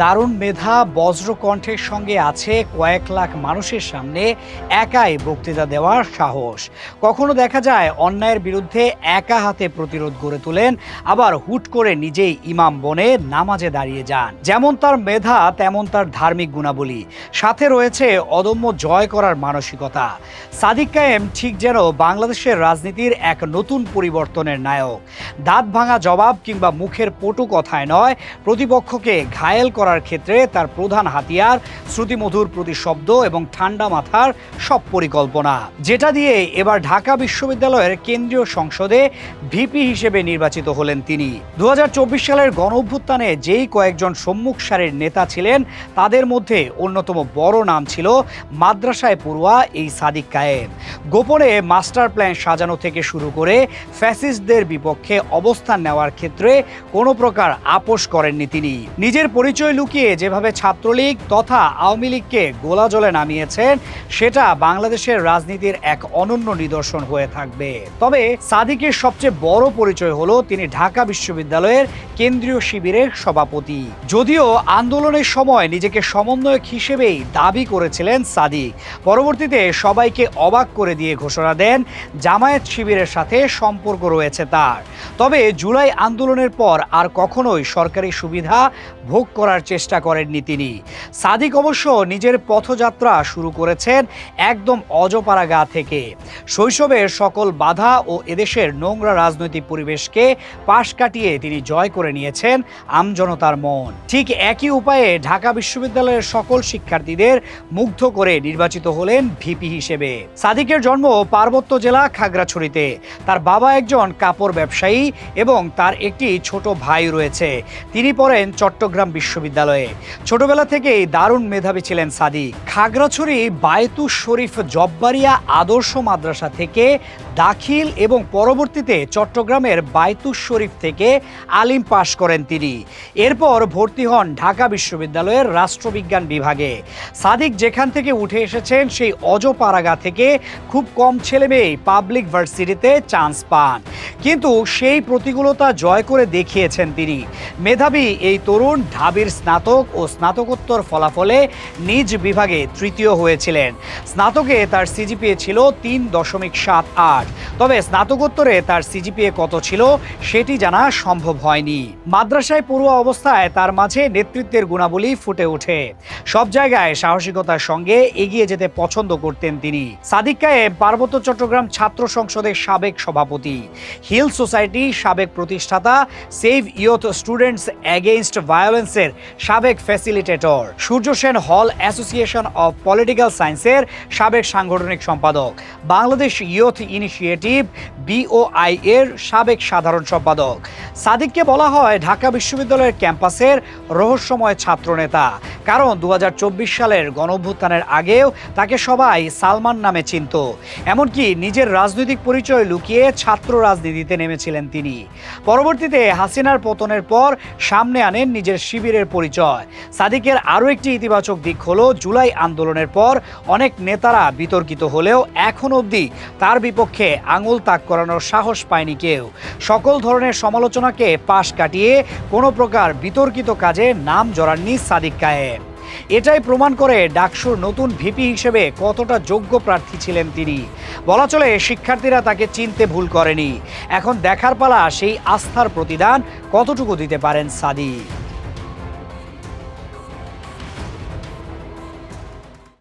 দারুণ মেধা বজ্রকণ্ঠের সঙ্গে আছে কয়েক লাখ মানুষের সামনে একাই বক্তৃতা দেওয়ার সাহস। কখনো দেখা যায় অন্যায়ের বিরুদ্ধে একা হাতে প্রতিরোধ গড়ে তোলেন, আবার হুট করে নিজেই ইমাম বনে নামাজে দাঁড়িয়ে যান। যেমন তার মেধা, তেমন তার ধার্মিক গুণাবলী। সাথে রয়েছে অদম্য জয় করার মানসিকতা। সাদিক কায়েম ঠিক যেন বাংলাদেশের রাজনীতির এক নতুন পরিবর্তনের নায়ক। দাঁত ভাঙা জবাব কিংবা মুখের পটু কথায় নয়, প্রতিপক্ষকে ঘায়েল করার ক্ষেত্রে তার প্রধান হাতিয়ার শ্রুতিমধুর প্রতিশব্দ এবং ঠান্ডা মাথার সব পরিকল্পনা। যেটা দিয়ে এবার ঢাকা বিশ্ববিদ্যালয়ের কেন্দ্রীয় সংসদে ভিপি হিসেবে নির্বাচিত হলেন তিনি। দুহাজার চব্বিশ সালের গণ অভ্যুত্থানে যেই কয়েকজন সম্মুখ সারির নেতা ছিলেন, তাদের মধ্যে অন্যতম বড় নাম ছিল মাদ্রাসায় পড়ুয়া এই সাদিক কায়েম। গোপনে মাস্টার প্ল্যান সাজানো থেকে শুরু করে ফ্যাসিস্টদের বিপক্ষে অবস্থান নেওয়ার ক্ষেত্রে কোনো প্রকার আপোষ করেননি তিনি। নিজের পরিচয় লুকিয়ে যেভাবে ছাত্রলীগ তথা আওয়ামী লীগকে গোলা জলে নামিয়েছেন, সেটা বাংলাদেশের রাজনীতির এক অনন্য নিদর্শন হয়ে থাকবে। তবে সাদিকের সবচেয়ে বড় পরিচয় হলো তিনি ঢাকা বিশ্ববিদ্যালয়ের কেন্দ্রীয় শিবিরের সভাপতি। যদিও আন্দোলনের সময় নিজেকে সমন্বয়ক হিসেবেই দাবি করেছিলেন সাদিক। পরবর্তীতে সবাইকে অবাক করে দিয়ে ঘোষণা দেন, জামায়াত শিবিরের সাথে সম্পর্ক রয়েছে তার। তবে জুলাই আন্দোলনের পর আর কখনোই সরকারি সুবিধা ভোগ করার চেষ্টা করেননি তিনি। সাদিক অবশ্য নিজের পথযাত্রা শুরু করেছেন একদম অজপাড়া গা থেকে। শৈশবের সকল বাধা ও এদেশের নোংরা রাজনৈতিক পরিবেশকে পাশ কাটিয়ে তিনি জয় করে নিয়েছেন আমজনতার মন। ঠিক একই উপায়ে ঢাকা বিশ্ববিদ্যালয়ের সকল শিক্ষার্থীদের মুগ্ধ করে নির্বাচিত হলেন ভিপি হিসেবে। সাদিকের জন্ম পার্বত্য জেলা খাগড়াছড়িতে। তার বাবা একজন কাপড় ব্যবসায়ী এবং তার একটি ছোট ভাই রয়েছে। তিনি পড়েন চট্টগ্রাম বিশ্ববিদ্যালয়ে। ছোটবেলা থেকেই দারুণ মেধাবী ছিলেন সাদিক। খাগড়াছড়ি বায়তু শরীফ জব্বারিয়া আদর্শ মাদ্রাসা থেকে দাখিল এবং পরবর্তীতে চট্টগ্রামের বায়তুস শরীফ থেকে আলিম পাশ করেন তিনি। এরপর ভর্তি হন ঢাকা বিশ্ববিদ্যালয়ের রাষ্ট্রবিজ্ঞান বিভাগে। সাদিক যেখান থেকে উঠে এসেছেন, সেই অজপাড়াগা থেকে খুব কম ছেলে মেয়েই পাবলিক ভার্সিটিতে চান্স পান। কিন্তু সেই প্রতিকূলতা জয় করে দেখিয়েছেন তিনি। মেধাবী এই তরুণ ঢাবির স্নাতক ও স্নাতকোত্তর ফলাফলে নিজ বিভাগে তৃতীয় হয়েছিলেন। স্নাতকে তার সিজিপিএ ছিল তিন দশমিক সাত আট। তবে স্নাতকোত্তরে তার সিজিপিএ কত ছিল সেটি জানা সম্ভব হয়নি। মাদ্রাসায় পড়ুয়া অবস্থায় তার মাঝে নেতৃত্বের গুণাবলী ফুটে ওঠে। সব জায়গায় সাহসিকতার সঙ্গে এগিয়ে যেতে পছন্দ করতেন তিনি। সাদিক পার্বত্য চট্টগ্রাম ছাত্র সংসদের সাবেক সভাপতি। হিল সোসাইটি সাবেক প্রতিষ্ঠাতা, সেভ ইয়থ স্টুডেন্টস এগেইনস্ট ভায়োলেন্সের সাবেক ফ্যাসিলিটেটর। সূর্য সেন হল অ্যাসোসিয়েশন অব পলিটিক্যাল সায়েন্সের সাবেক সাংগঠনিক সম্পাদক। বাংলাদেশ ইয়থ ইনিশিয়েটিভ বিওআই এর সাবেক সাধারণ সম্পাদক। সাদিককে বলা হয় ঢাকা বিশ্ববিদ্যালয়ের ক্যাম্পাসের রহস্যময় ছাত্রনেতা। কারণ দু হাজার চব্বিশ সালের গণঅভ্যুত্থানের আগেও তাকে সবাই সালমান নামে চিনত। এমনকি নিজের রাজনৈতিক পরিচয় লুকিয়ে ছাত্র রাজনীতিতে নেমেছিলেন তিনি। পরবর্তীতে হাসিনার পতনের পর সামনে আনেন নিজের শিবিরের পরিচয়। সাদিকের আরও একটি ইতিবাচক দিক হলো জুলাই আন্দোলনের পর অনেক নেতারা বিতর্কিত হলেও এখন অবধি তার বিপক্ষে আঙুল তাক করানোর সাহস পায়নি কেউ। সকল ধরনের সমালোচনাকে পাশ কাটিয়ে কোনো প্রকার বিতর্কিত কাজে নাম জড়াননি সাদিক কায়েম। এটাই প্রমাণ করে ডাকসুর নতুন ভিপি হিসেবে কতটা যোগ্য প্রার্থী ছিলেন তিনি। বলা চলে শিক্ষার্থীরা তাকে চিনতে ভুল করেনি। এখন দেখার পালা সেই আস্থার প্রতিদান কতটুকু দিতে পারেন সাদিক?